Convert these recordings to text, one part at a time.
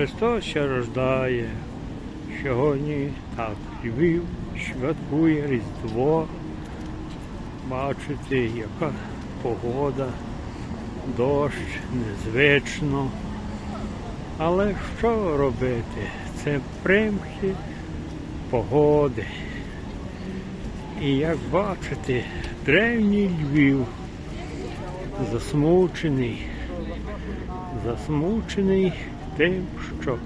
Христос ще рождає. Сьогодні так Львів святкує Різдво. Бачите, яка погода, дощ, незвично. Але що робити? Це примхи погоди. І як бачите, древній Львів засмучений, засмучений тим, що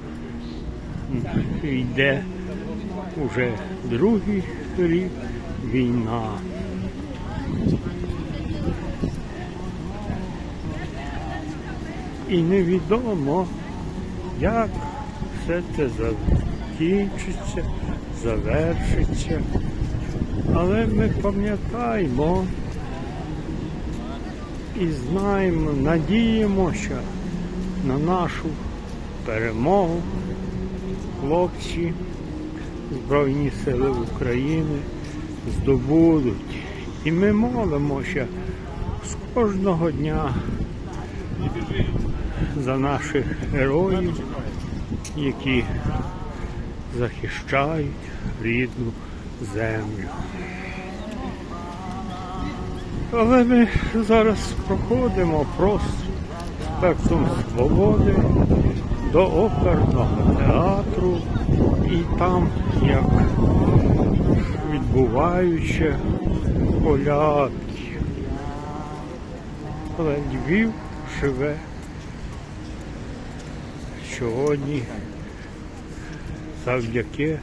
йде уже другий рік війна. І невідомо, як все це закінчиться, завершиться. Але ми пам'ятаємо і знаємо, надіємося на нашу перемогу. Хлопці Збройні Сили України здобудуть. І ми молимося з кожного дня за наших героїв, які захищають рідну землю. Але ми зараз проходимо проспектом Свободи до оперного театру і там як відбуваються колядки. Але Львів живе сьогодні завдяки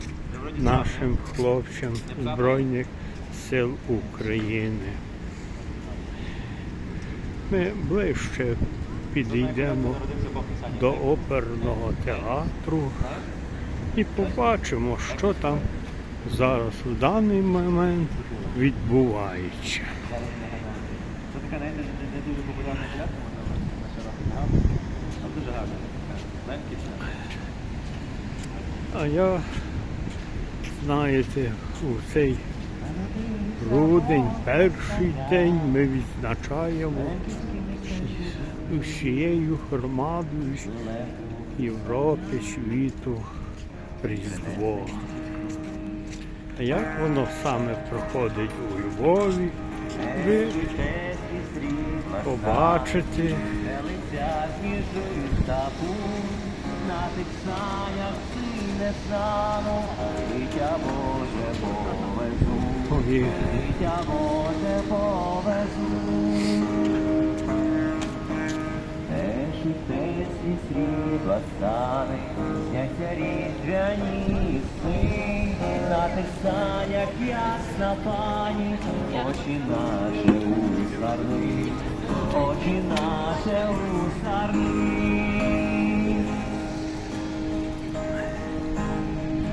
нашим хлопцям Збройних сил України. Ми ближче підійдемо до оперного театру і побачимо, що там зараз у даний момент відбувається. Це така не, дуже популярна вона але дуже гарна. А я, знаєте, у цей грудень, перший день ми відзначаємо усією громадою Європи, світу Різдво. А як воно саме проходить у Львові, ви побачите. Лиця різдвяні сни, на тих санях ясна пані, очі наші узарни, очі наші узарни.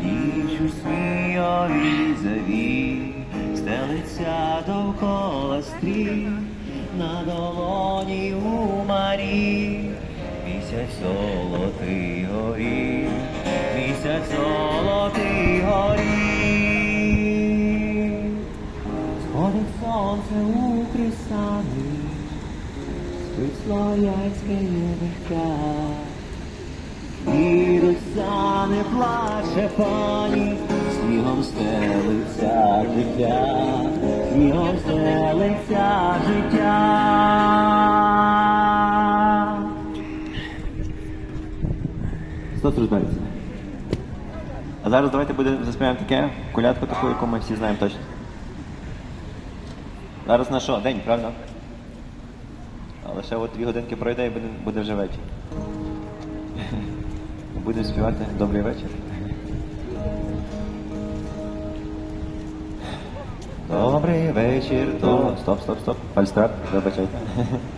Ніч у заві, стелиться довкола стрій, на долоні у марі, місяць золотий горі, місяць золотий горі. Сходить сонце у кресани, спить слоянське небехтя. І руса не плаче пані, снігом стелиться життя, снігом стелиться Хто? А зараз давайте будемо заспіваємо таке колядку таку, яку ми всі знаємо точно. Зараз на що? День, правда? Але ще от дві годинки пройде і буде, буде вже вечір. Будемо співати добрий вечір. Добрий вечір, то. Стоп, стоп, стоп. Фальстарт, вибачайте.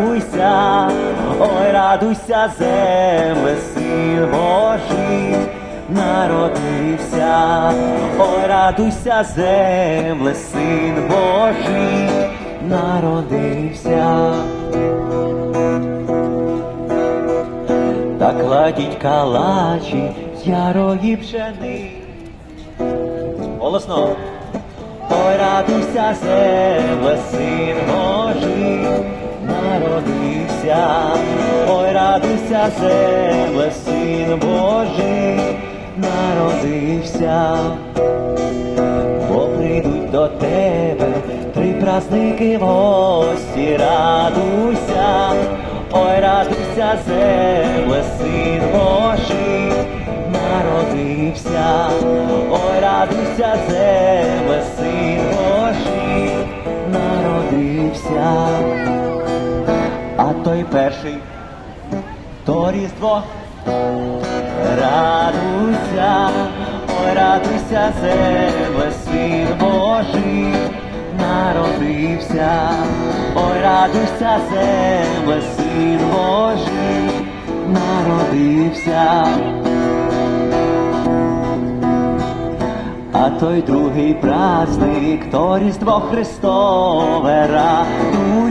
радуйся, земле, син Божий народився, ой, радуйся, земле, син Божий народився. Та кладіть калачі ярої пшени. Голосно. Ой, радуйся, земле, син Божий народився. Ой, радуйся, земле, син Божий народився. Бо прийдуть до тебе три праздники гості, радуйся, ой, радуйся, земле, син Божий народився, ой, радуйся, земле, то. Радуйся, ой, радуйся, земле, син Божий народився, ой, радуйся, земле, син Божий народився. А той другий праздник, то Різдво Христове, радуйся,